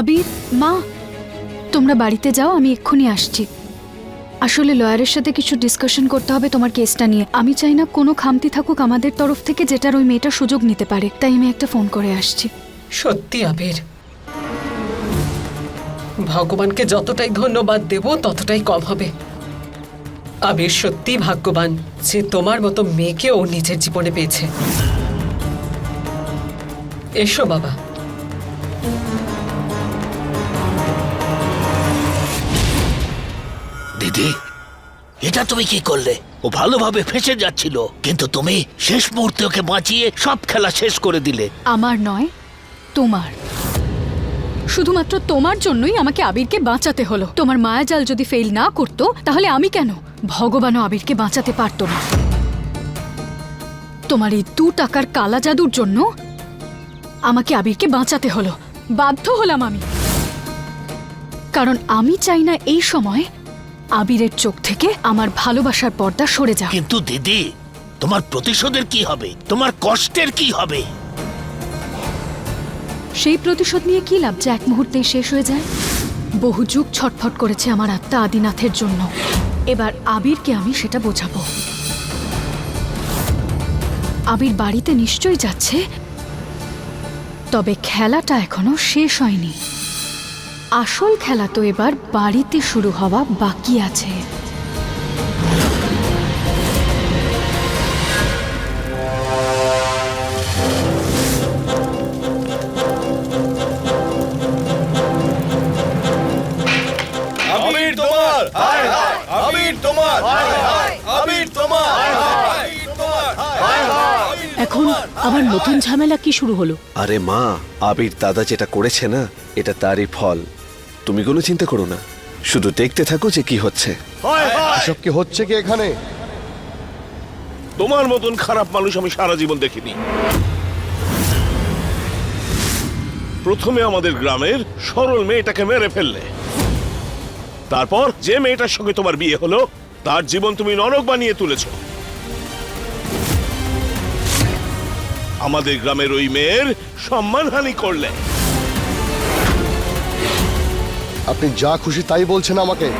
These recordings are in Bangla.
আবির, মা, তোমরা বাড়িতে যাও, আমি এক্ষুনি আসছি। আসলে লয়ারের সাথে কিছু ডিসকাশন করতে হবে তোমার কেসটা নিয়ে। আমি চাই না কোনো খামতি থাকুক আমাদের তরফ থেকে যেটার ওই মেয়েটা সুযোগ নিতে পারে। তাই আমি একটা ফোন করে আসছি। সত্যি, আবির। ভগবানকে যতটাই ধন্যবাদ দেব, ততটাই কম হবে। আবির, সত্যি ভাগ্যবান যে তোমার মতো মেয়েকে ও নিজের জীবনে পেয়েছে। এসো, বাবা। দিদি। এটা তুমি কি করলে? ও ভালোভাবে ফেসে যাচ্ছিল। কিন্তু তুমি শেষ মুহূর্তে ওকে বাঁচিয়ে সব খেলা শেষ করে দিলে। আমার নয়, তোমার। শুধুমাত্র তোমার জন্যই আমাকে আবিরকে বাঁচাতে হলো। তোমার মায়াজাল যদি ফেল না করতো, তাহলে আমি কেন ভগবানও আবিরকে বাঁচাতে পারতো না? তোমার এই দু টাকার কালা জাদুর জন্য আমাকে আবিরকে বাঁচাতে হলো। বাধ্য হলাম আমি। কারণ আমি চাই না এই সময় আবিরের চোখ থেকে আমার ভালোবাসার পর্দা সরে যাক। কিন্তু দিদি তোমার প্রতিশোধের কি হবে? তোমার কষ্টের কি হবে? সেই প্রতিশোধ নিয়ে কি লাভ যে এক মুহূর্তেই শেষ হয়ে যায়? বহু যুগ ছটফট করেছে আমার আত্মা আদিনাথের জন্য। এবার আবিরকে আমি সেটা বোঝাবো। আবির বাড়িতে নিশ্চয়ই যাচ্ছে তবে খেলাটা এখনও শেষ হয়নি। আসল খেলা তো এবার বাড়িতে শুরু হওয়া বাকি আছে। আবির তোমার। আবির তোমার। আবির তোমার। এখন আবার নতুন ঝামেলা কি শুরু হলো? আরে মা আবির দাদা যেটা করেছে না এটা তারই ফল। তুমি কোনো চিন্তা করো না। শুধু দেখতে থাকো যে কি হচ্ছে। এসব কি হচ্ছে কি এখানে? তোমার মতন খারাপ মানুষ আমি সারা জীবন দেখিনি। প্রথমে আমাদের গ্রামের সরল মেয়েটাকে মেরে ফেললে। তারপর যে মেয়েটার সঙ্গে তোমার বিয়ে হলো তার জীবন তুমি নরক বানিয়ে তুলেছ। আমাদের গ্রামের ওই মেয়ের সম্মানহানি করলে। আপনি যা খুশি তাই বলছেন আমাকে।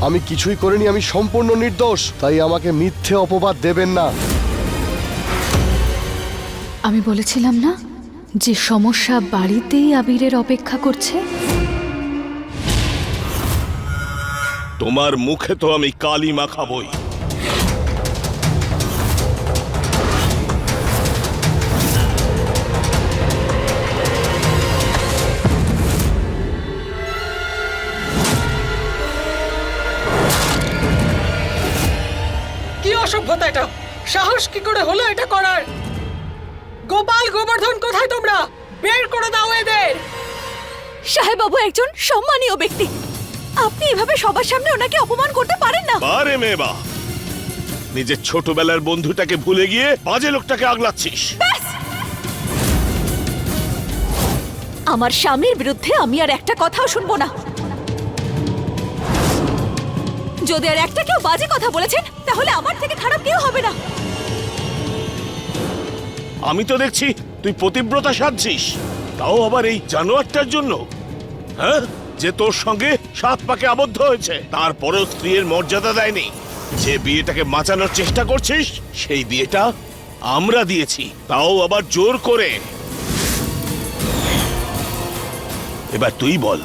আমি কিছুই করিনি আমি সম্পূর্ণ নির্দোষ তাই আমাকে মিথ্যে অপবাদ দেবেন না। আমি বলেছিলাম না যে সমস্যা বাড়িতেই আবিরের অপেক্ষা করছে? তোমার মুখে তো আমি কালি মাখাবই সাহস কি করে হলো এটা করার? গোপাল গোবর্ধন কোথায় তোমরা? বের করে দাও এদের! সাহেব বাবু একজন সম্মানীয় ব্যক্তি। আপনি এভাবে সবার সামনে ওনাকে অপমান করতে পারেন না। বারে মেবা নিজের ছোটবেলার বন্ধুটাকে ভুলে গিয়ে বাজে লোকটাকে আগলাচ্ছিস। আমার স্বামীর বিরুদ্ধে আমি আর একটা কথাও শুনব না। যদি আর একটা কেউ বাজে কথা বলেছেন তাহলে আমার থেকে খারাপ কেউ হবে না। আমি তো দেখছি তুই পতিব্রতা সাজছিস তাও আবার এই জানোয়ারটার জন্য। হ্যাঁ? যে তোর সঙ্গে সাত পাকে আবদ্ধ হয়েছে, তারপরেও স্ত্রীর মর্যাদা দেয়নি। যে বিয়েটাকে বাঁচানোর চেষ্টা করছিস, সেই বিয়েটা আমরা দিয়েছি। তাও আবার জোর করে। এবার তুই বল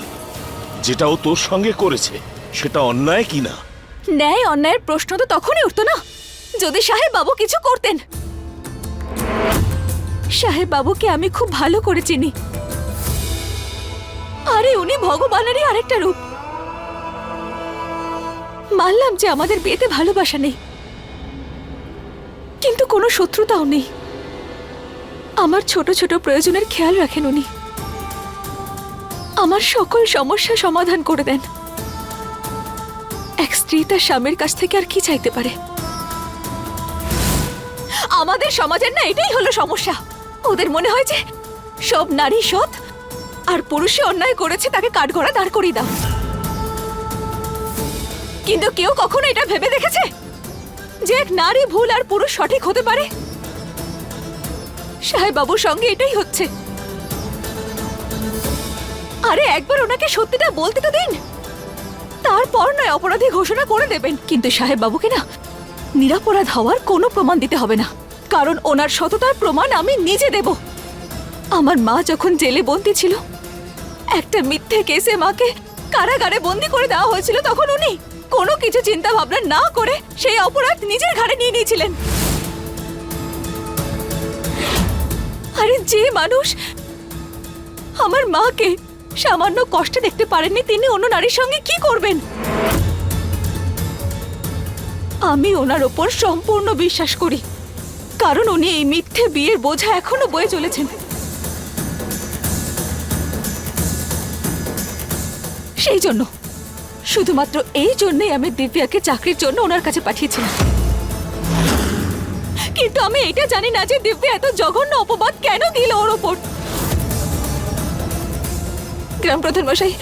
যেটা ও তোর সঙ্গে করেছে, সেটা অন্যায় কিনা ন্যায় অন্যায়ের প্রশ্ন তো তখনই উঠতো না, যদি সাহেব বাবু কিছু করতেন। সাহেব বাবুকে আমি খুব ভালো করে চিনি। আরে উনি ভগবানেরই আরেকটা রূপ। মানলাম যে আমাদের বিয়েতে ভালোবাসা নেই। কিন্তু কোনো শত্রুতাও নেই। আমার ছোট ছোট প্রয়োজনের খেয়াল রাখেন উনি। আমার সকল সমস্যা সমাধান করে দেন। এক স্ত্রী তার স্বামীর কাছ থেকে আর কি চাইতে পারে? আমাদের সমাজের না এটাই হলো সমস্যা। ওদের মনে হয় যে সব নারী সৎ আর পুরুষে অন্যায় করেছে, তাকে কাঠগড়া দাঁড় করিয়ে দাও। কিন্তু কেউ কখনো এটা ভেবে দেখেছে যে এক নারী ভুল আর পুরুষ সঠিক হতে পারে? সাহেব বাবুর সঙ্গে এটাই হচ্ছে। আরে একবার ওনাকে সত্যিটা বলতে তো দিন। তারপর নয়, অপরাধী ঘোষণা করে দেবেন। কিন্তু সাহেব বাবুকে না নিরাপরাধ হওয়ার কোনো প্রমাণ দিতে হবে না। কারণ ওনার সততার প্রমাণ আমি নিজে দেব। আমার মা যখন জেলে বন্দি ছিল, একটা মিথ্যে কেসে মাকে কারাগারে বন্দি করে দেওয়া হয়েছিল, তখন উনি কোনো কিছু চিন্তা ভাবনা না করে সেই অপরাধ নিজের ঘাড়ে নিয়ে নিয়েছিলেন। আরে যে মানুষ আমার মাকে সামান্য কষ্টে দেখতে পারেননি, তিনি অন্য নারীর সঙ্গে কি করবেন? আমি ওনার ওপর সম্পূর্ণ বিশ্বাস করি। কারণ উনি এই মিথ্যে বিয়ের বোঝা এখনও বয়ে চলেছেন। সেই জন্য, শুধুমাত্র এই জন্যই আমি দিব্যাকে চাকরির জন্য ওনার কাছে পাঠিয়েছিলাম। কিন্তু আমি এটা জানি না যে দিব্যা এত জঘন্য অপবাদ কেন দিল ওর ওপর। গ্রাম প্রধান মশাই,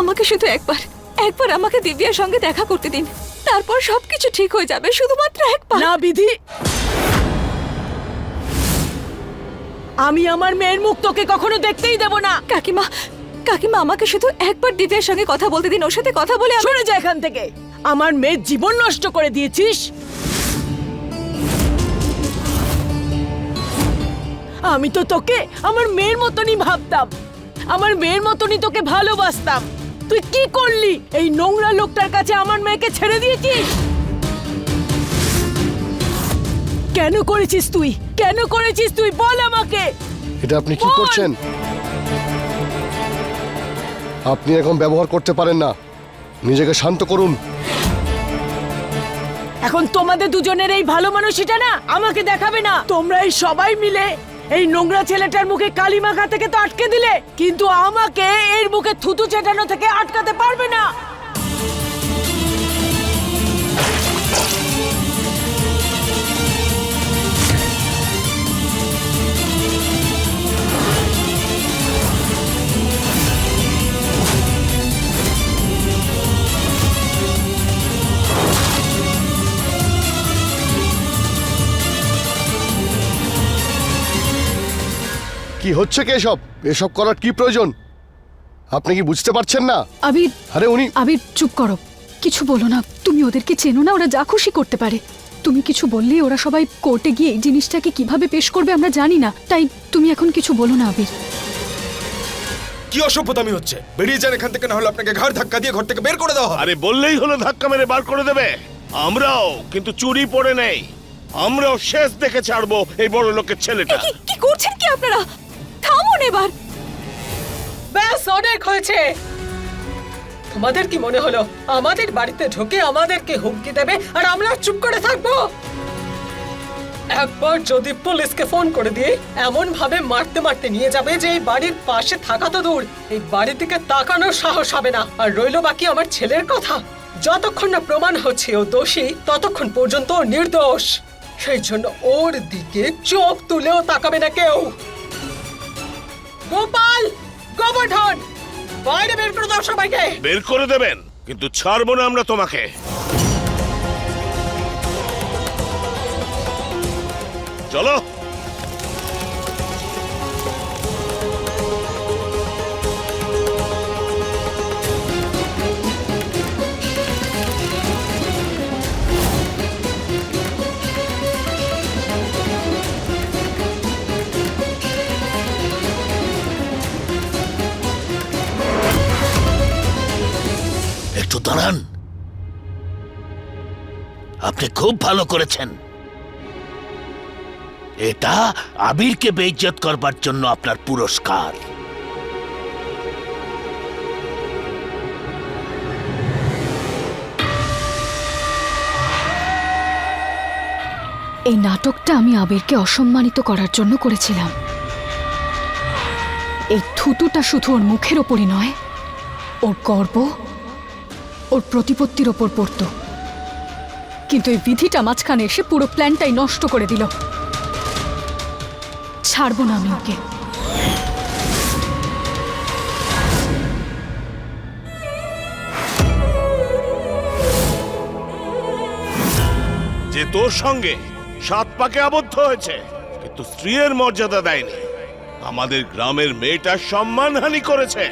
আমাকে শুধু একবার একবার আমাকে দিব্যার সঙ্গে দেখা করতে দিন। তারপর সবকিছু ঠিক হয়ে যাবে শুধুমাত্র একবার না বিধি। আমি আমার মেয়ের মুখ তোকে কখনো দেখতেই দেব না। কাকিমা কাকিমা আমাকে শুধু একবার দিব্যার সঙ্গে কথা বলতে দিন ওর সাথে কথা বলে সরে যা এখান থেকে। আমার মেয়ের জীবন নষ্ট করে দিয়েছিস। আমি তো তোকে আমার মেয়ের মতনই ভাবতাম। আমার মেয়ের মতনই তোকে ভালোবাসতাম। তুই কি করলি? এই নোংরা লোকটার কাছে আমার মেয়েকে ছেড়ে দিয়েছিস? কেন করেছিস তুই? কেন করেছিস তুই? বল আমাকে! এটা আপনি কি বল! করছেন? আপনি এখন ব্যবহার করতে পারেন না। নিজেকে শান্ত করুন। এখন তোমাদের দুজনের এই ভালো মানুষটা না আমাকে দেখাবে না। তোমরা এই সবাই মিলে এই নোংরা ছেলেটার মুখে কালি মাখা থেকে তো আটকে দিলে। কিন্তু আমাকে এর মুখে থুতু চেটানো থেকে আটকাতে পারবে না। কি হচ্ছে কি এসব? এসব করার কি প্রয়োজন? আপনি কি বুঝতে পারছেন না? আবির আরে উনি আবির চুপ করো। কিছু বলো না। তুমি ওদেরকে চেনো না ওরা যা খুশি করতে পারে। তুমি কিছু বললে ওরা সবাই কোর্টে গিয়ে এই জিনিসটাকে কীভাবে পেশ করবে আমরা জানি না। তাই তুমি এখন কিছু বলো না আবির। কি অসভ্যতামি হচ্ছে? বেরিয়ে যান এখান থেকে না হলে আপনাকে ঘাড় ধাক্কা দিয়ে ঘর থেকে বের করে দেওয়া হবে। আরে বললেই হলো ধাক্কা মেরে বার করে দেবে। আমরাও কিন্তু চুরি পড়ে নেই। আমরাও শেষ দেখে ছাড়বো এই বড় লোকের ছেলেটা কি করছেন কি আপনারা? থামুন এবার। ব্যাস, অনেক হয়েছে। তোমাদের কি মনে হলো? আমাদের বাড়িতে ঢুকে আমাদেরকে হুমকি দেবে আর আমরা চুপ করে থাকব? একবার যদি পুলিশকে ফোন করে দিয়ে এমন ভাবে মারতে মারতে নিয়ে যাবে যে এই বাড়ির পাশে থাকা তো দূর, এই বাড়ির দিকে তাকানোর সাহস হবে না। আর রইল বাকি আমার ছেলের কথা। যতক্ষণ না প্রমাণ হচ্ছে ও দোষী, ততক্ষণ পর্যন্ত নির্দোষ। সেই জন্য ওর দিকে চোখ তুলেও তাকাবে না কেউ। গোপাল, গোবর্ধন, বাইরে বের করে দাও সবাইকে। বের করে দেবেন, কিন্তু ছাড়বো না আমরা তোমাকে। চলো। আপনি খুব ভালো করেছেন। এটা আবিরকে বেইজ্জত করবার জন্য আপনার পুরস্কার। এই নাটকটা আমি আবিরকে অসম্মানিত করার জন্য করেছিলাম। এই থুতুটা শুধু ওর মুখের ওপরই নয়, ওর গর্ব, ওর প্রতিপত্তির ওপর পড়ত। কিন্তু এই বিধিটা মাঝখানে এসে পুরো প্ল্যানটাই নষ্ট করে দিল। ছাড়বো না আমি ওকে। যে তোর সঙ্গে সাত পাকে আবদ্ধ হয়েছে, কিন্তু স্ত্রীর মর্যাদা দেয়নি। আমাদের গ্রামের মেয়েটার সম্মানহানি করেছে।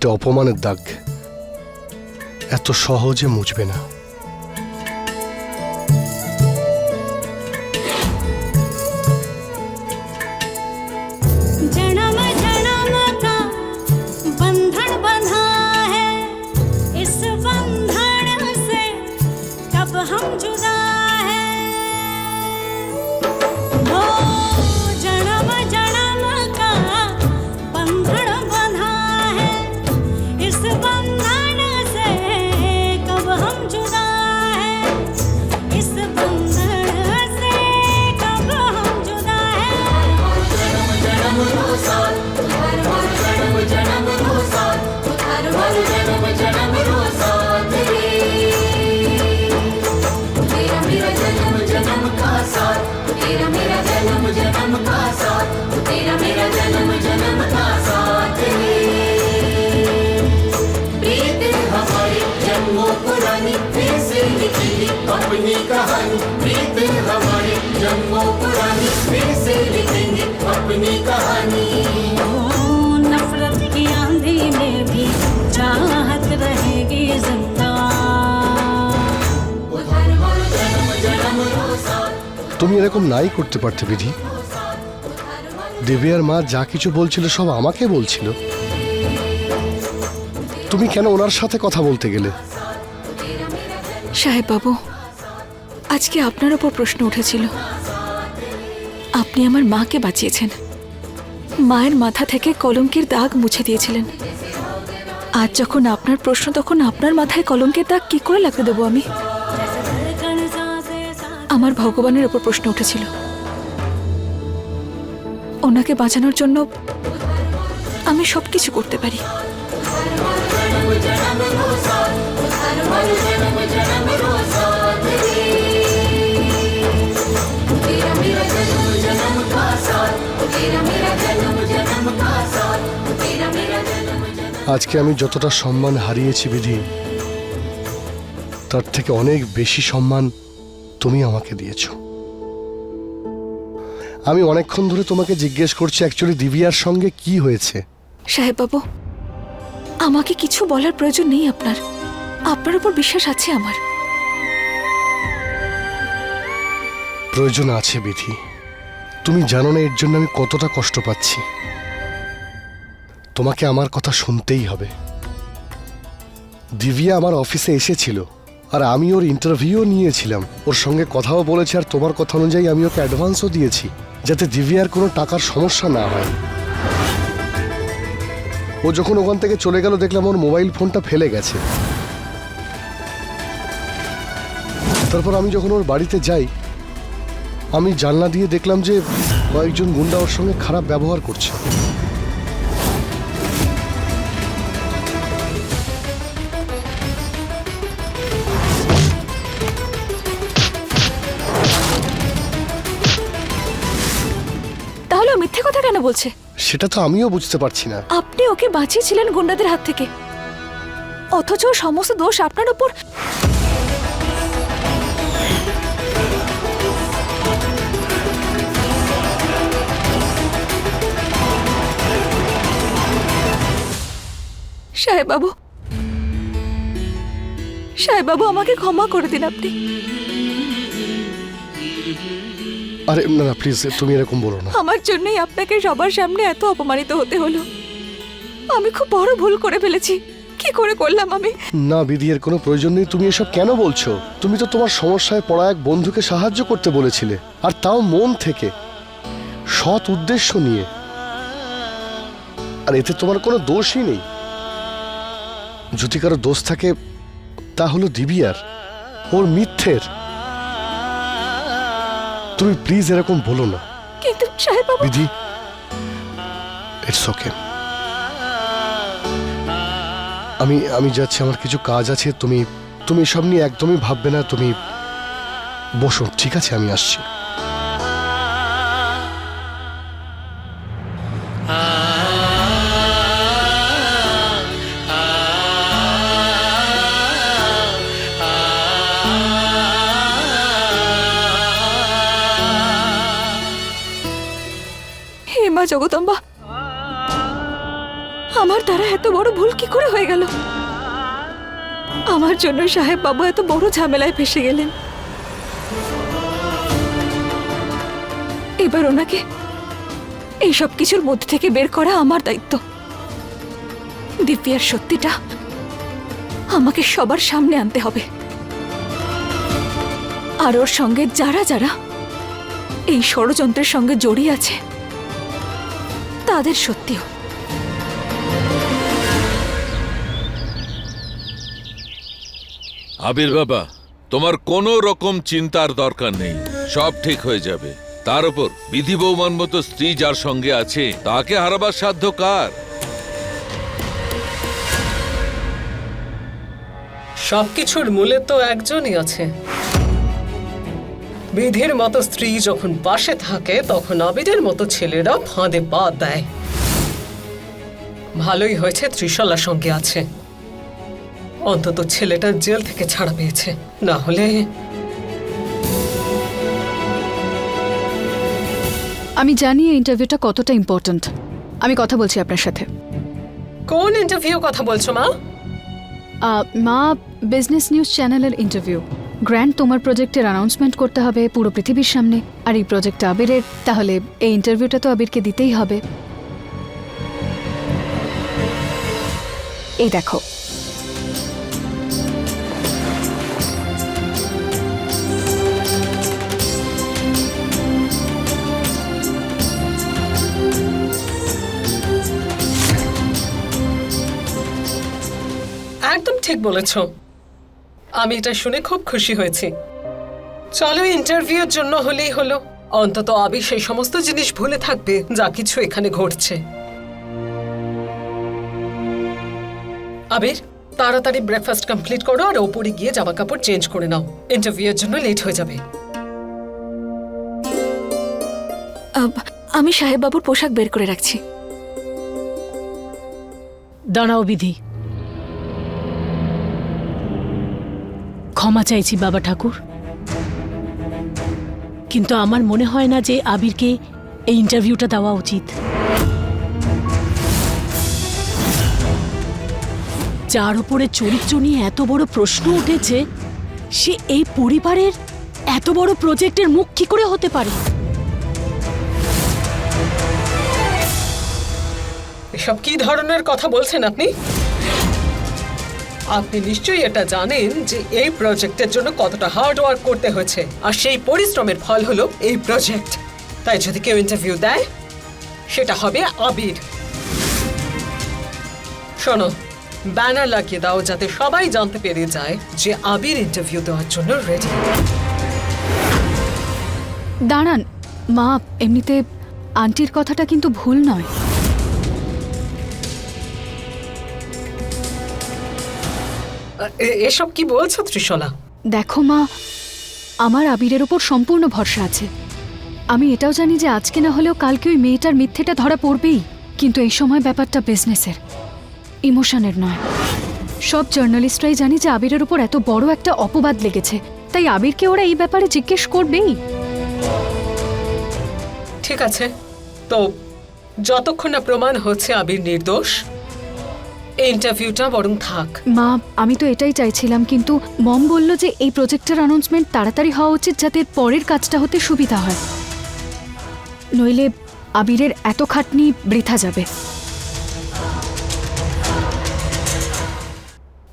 এটা অপমানের দাগ। এত সহজে মুছবে না। তুমি এরকম নাই করতে পারতে বিধি। দেবিয়ার মা যা কিছু বলছিল সব আমাকে বলছিল। তুমি কেন ওনার সাথে কথা বলতে গেলে? সাহেব বাবু, আজকে আপনার ওপর প্রশ্ন উঠেছিল। আপনি আমার মাকে বাঁচিয়েছেন। মায়ের মাথা থেকে কলঙ্কের দাগ মুছে দিয়েছিলেন। আজ যখন আপনার প্রশ্ন, তখন আপনার মাথায় কলঙ্কের দাগ কি করে লাগতে দেবো আমি? আমার ভগবানের ওপর প্রশ্ন উঠেছিল। ওনাকে বাঁচানোর জন্য আমি সব কিছু করতে পারি। আজকে আমি যতটা সম্মান হারিয়েছি বিধি, তার থেকে অনেক বেশি সম্মান তুমি আমাকে দিয়েছ। আমি অনেকক্ষণ ধরে তোমাকে জিজ্ঞেস করছি অ্যাকচুয়ালি দিবিয়ার সঙ্গে কি হয়েছে? সাহেব বাবু আমাকে কিছু বলার প্রয়োজন নেই আপনার। আপনার উপর বিশ্বাস আছে আমার। প্রয়োজন আছে বিধি। তুমি জানো না এর জন্য আমি কতটা কষ্ট পাচ্ছি। তোমাকে আমার কথা শুনতেই হবে। দিবিয়া আমার অফিসে এসেছিল। আর আমি ওর ইন্টারভিউ নিয়েছিলাম। ওর সঙ্গে কথাও বলেছি আর তোমার কথা অনুযায়ী আমি ওকে অ্যাডভান্সও দিয়েছি, যাতে দিব্যার কোনো টাকার সমস্যা না হয়। ও যখন ওখান থেকে চলে গেল, দেখলাম ওর মোবাইল ফোনটা ফেলে গেছে। তারপর আমি যখন ওর বাড়িতে যাই, আমি জানলা দিয়ে দেখলাম যে কয়েকজন গুন্ডা ওর সঙ্গে খারাপ ব্যবহার করছে। বলছে? সেটা তো আমিও বুঝতে পারছি না। আপনি ওকে বাঁচিয়েছিলেন গুন্ডাদের হাত থেকে। অথচ সমস্ত দোষ আপনার উপর। সাহেব বাবু। সাহেব বাবু আমাকে ক্ষমা করে দিন আপনি। আরে না না প্লিজ তুমি এরকম বলো না। আমার জন্যই আপনাকে সবার সামনে এত অপমানিত হতে হলো। আমি খুব বড় ভুল করে ফেলেছি। কি করে করলাম আমি? না বিধি এর কোনো প্রয়োজন নেই। তুমি এসব কেন বলছো? তুমি তো তোমার সমস্যায় পড়া এক বন্ধুকে সাহায্য করতে বলেছিলে। আর তাও মন থেকে। সৎ উদ্দেশ্য নিয়ে। আর এতে তোমার কোনো দোষই নেই। যদি কারও দোষ থাকে তা হলো দিবিয়ার ওর মিথ্যের। তুমি প্লিজ এরকম বলো না। কিন্তু সাহেব বাবু বিধি ইটস ওকে আমি আমি যাচ্ছি আমার কিছু কাজ আছে তুমি তুমি এসব নিয়ে একদমই ভাববে না তুমি বসো ঠিক আছে আমি আসছি। জগদম্বা আমার দ্বারা এত বড় ভুল কি করে হয়ে গেল? আমার জন্য সাহেব বাবু এত বড় ঝামেলায় ফেসে গেলেন। এবার ওনাকে এই সব কিছুর মধ্যে থেকে বের করা আমার দায়িত্ব। দিব্যার সত্যিটা আমাকে সবার সামনে আনতে হবে। আর ওর সঙ্গে যারা যারা এই ষড়যন্ত্রের সঙ্গে জড়িয়ে আছে তাদের সত্যিও আবির বাবা তোমার কোনো রকম চিন্তার দরকার নেই। সব ঠিক হয়ে যাবে। তার উপর বিধি বৌমান মতো স্ত্রী যার সঙ্গে আছে তাকে হারাবার সাধ্য কার? সবকিছুর মূলে তো একজনই আছে। বিধির মতো স্ত্রী যখন পাশে থাকে তখন আবিরের মতো ছেলেরা ফাঁদে পা দেয়। ভালোই হয়েছে ত্রিশালার সঙ্গে আছে। অন্তত ছেলেটা জেল থেকে ছাড়া পেয়েছে। না হলে আমি জানি এই ইন্টারভিউটা কতটা ইম্পর্ট্যান্ট আমি কথা বলছি আপনার সাথে। কোন ইন্টারভিউ কথা বলছো মা? মা বিজনেস নিউজ চ্যানেলের ইন্টারভিউ গ্র্যান্ড, তোমার প্রজেক্টের অ্যানাউন্সমেন্ট করতে হবে পুরো পৃথিবীর সামনে। আর এই প্রজেক্ট আবিরের, তাহলে এই ইন্টারভিউটা তো আবিরকে দিতেই হবে। এই দেখো। একদম ঠিক বলেছ। আমি এটা শুনে খুব খুশি হয়েছি। চলো ইন্টারভিউর জন্য হলেই হলো। অন্তত আবি সেই সমস্ত জিনিস ভুলে থাকবে যা কিছু এখানে ঘটছে। আবির তাড়াতাড়ি ব্রেকফাস্ট কমপ্লিট করো আর ওপরে গিয়ে জামা কাপড় চেঞ্জ করে নাও। ইন্টারভিউয়ের জন্য লেট হয়ে যাবে। আমি সাহেব বাবুর পোশাক বের করে রাখছি। দাঁড়াও বিধি। ক্ষমা চাইছি, বাবা ঠাকুর। কিন্তু আমার মনে হয় না যে আবিরকে এই ইন্টারভিউটা দেওয়া উচিত। যার উপরে চরিত্র নিয়ে এত বড় প্রশ্ন উঠেছে, সে এই পরিবারের এত বড় প্রজেক্টের মুখ কি করে হতে পারে? এসব কি ধরনের কথা বলছেন আপনি? আপনি নিশ্চয়ই এটা জানেন যে এই প্রজেক্টের জন্য কতটা হার্ড ওয়ার্ক করতে হয়েছে। আর সেই পরিশ্রমের ফল হলো এই প্রজেক্ট। তাই যদি কেউ ইন্টারভিউ দেয়, সেটা হবে আবির। শোনো ব্যানার লাগিয়ে দাও যাতে সবাই জানতে পেরে যায় যে আবির ইন্টারভিউ দেওয়ার জন্য রেডি দাঁড়ান, মা, এমনিতে আন্টির কথাটা কিন্তু ভুল নয়। এসব কি বলছো ত্রিশলা? দেখো মা আমার আবিরের ওপর সম্পূর্ণ ভরসা আছে। আমি এটাও জানি যে আজকে না হলেও কালকে ওই মেয়েটার মিথ্যেটা ধরা পড়বেই। কিন্তু এই সময় ব্যাপারটা বিজনেসের ইমোশনের নয়। সব জার্নালিস্টরাই জানি যে আবিরের ওপর এত বড় একটা অপবাদ লেগেছে। তাই আবিরকে ওরা এই ব্যাপারে জিজ্ঞেস করবেই। ঠিক আছে। তো যতক্ষণ না প্রমাণ হচ্ছে আবির নির্দোষ ইন্টারভিউটা বরং থাক। মা, আমি তো এটাই চাইছিলাম, কিন্তু মম বলল যে এই প্রজেক্টের অ্যানাউন্সমেন্ট তাড়াতাড়ি হওয়া উচিত যাতে পরের কাজটা হতে সুবিধা হয়। নইলে আবিরের এত খাটনি বৃথা যাবে।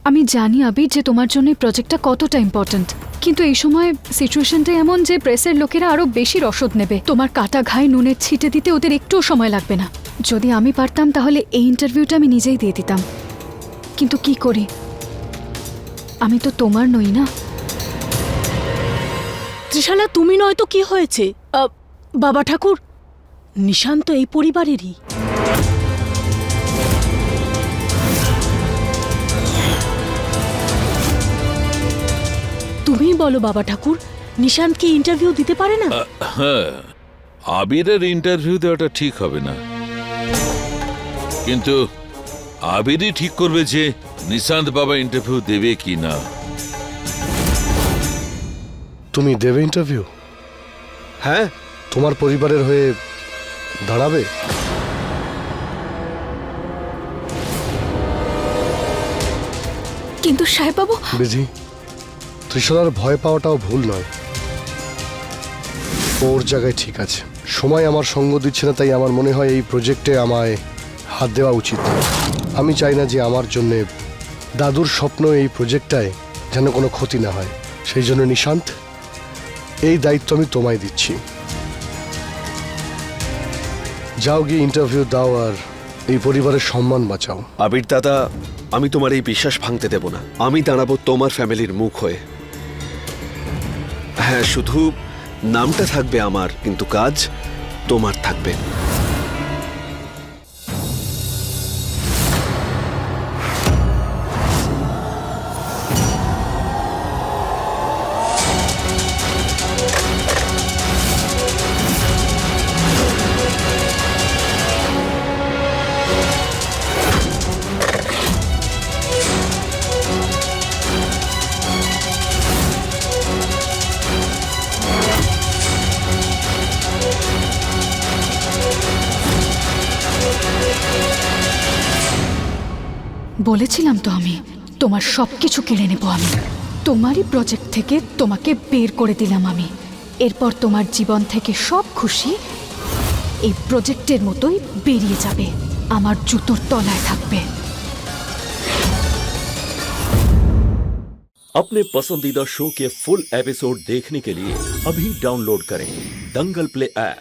আমি জানি আবির যে তোমার জন্য এই প্রজেক্টটা কতটা ইম্পর্ট্যান্ট কিন্তু এই সময় সিচুয়েশনটা এমন যে প্রেসের লোকেরা আরও বেশি রসদ নেবে। তোমার কাটা ঘায়ে নুনের ছিটে দিতে ওদের একটুও সময় লাগবে না। যদি আমি পারতাম তাহলে এই ইন্টারভিউটা আমি নিজেই দিয়ে দিতাম। কিন্তু কি করি? আমি তো তোমার নই না। ত্রিশালা তুমি নয় তো কি হয়েছে? বাবা ঠাকুর নিশান্ত এই পরিবারেরই। তুমিই বলো বাবা ঠাকুর নিশান্ত কি ইন্টারভিউ দিতে পারে না? হ্যাঁ আবিরের ইন্টারভিউ দেওয়াটা ঠিক হবে না। কিন্তু আবিরই ঠিক করবে যে নিশান্ত বাবা ইন্টারভিউ দেবে কি না। তুমি দেবে ইন্টারভিউ হ্যাঁ তোমার পরিবারের হয়ে দাঁড়াবে? কিন্তু সাহেব বাবু বিধি ত্রিশলার ভয় পাওয়াটাও ভুল নয়। ওর জায়গায় ঠিক আছে। সময় আমার সঙ্গ দিচ্ছে না তাই আমার মনে হয় এই প্রজেক্টে আমায় হাত দেওয়া উচিত। আমি চাই না যে আমার জন্যে দাদুর স্বপ্ন এই প্রজেক্টটায় যেন কোনো ক্ষতি না হয়। সেই জন্য নিশান্ত, এই দায়িত্ব আমি তোমায় দিচ্ছি। যাও গিয়ে ইন্টারভিউ দাও আর এই পরিবারের সম্মান বাঁচাও। আবির দাদা, আমি তোমার এই বিশ্বাস ভাঙতে দেব না। আমি দাঁড়াবো তোমার ফ্যামিলির মুখ হয়ে। হ্যাঁ শুধু নামটা থাকবে আমার, কিন্তু কাজ তোমার থাকবে। বলেছিলাম তো আমি তোমার সব কিছু কেড়ে নেব আমি তোমারই প্রজেক্ট থেকে তোমাকে বের করে দিলাম আমি এরপর তোমার জীবন থেকে সব খুশি এই প্রজেক্টের মতোই বেরিয়ে যাবে আমার জুতোর তলায় থাকবে अपने पसंदीदा शो के फुल एपिसोड देखने के लिए अभी डाउनलोड करें दंगल प्ले ऐप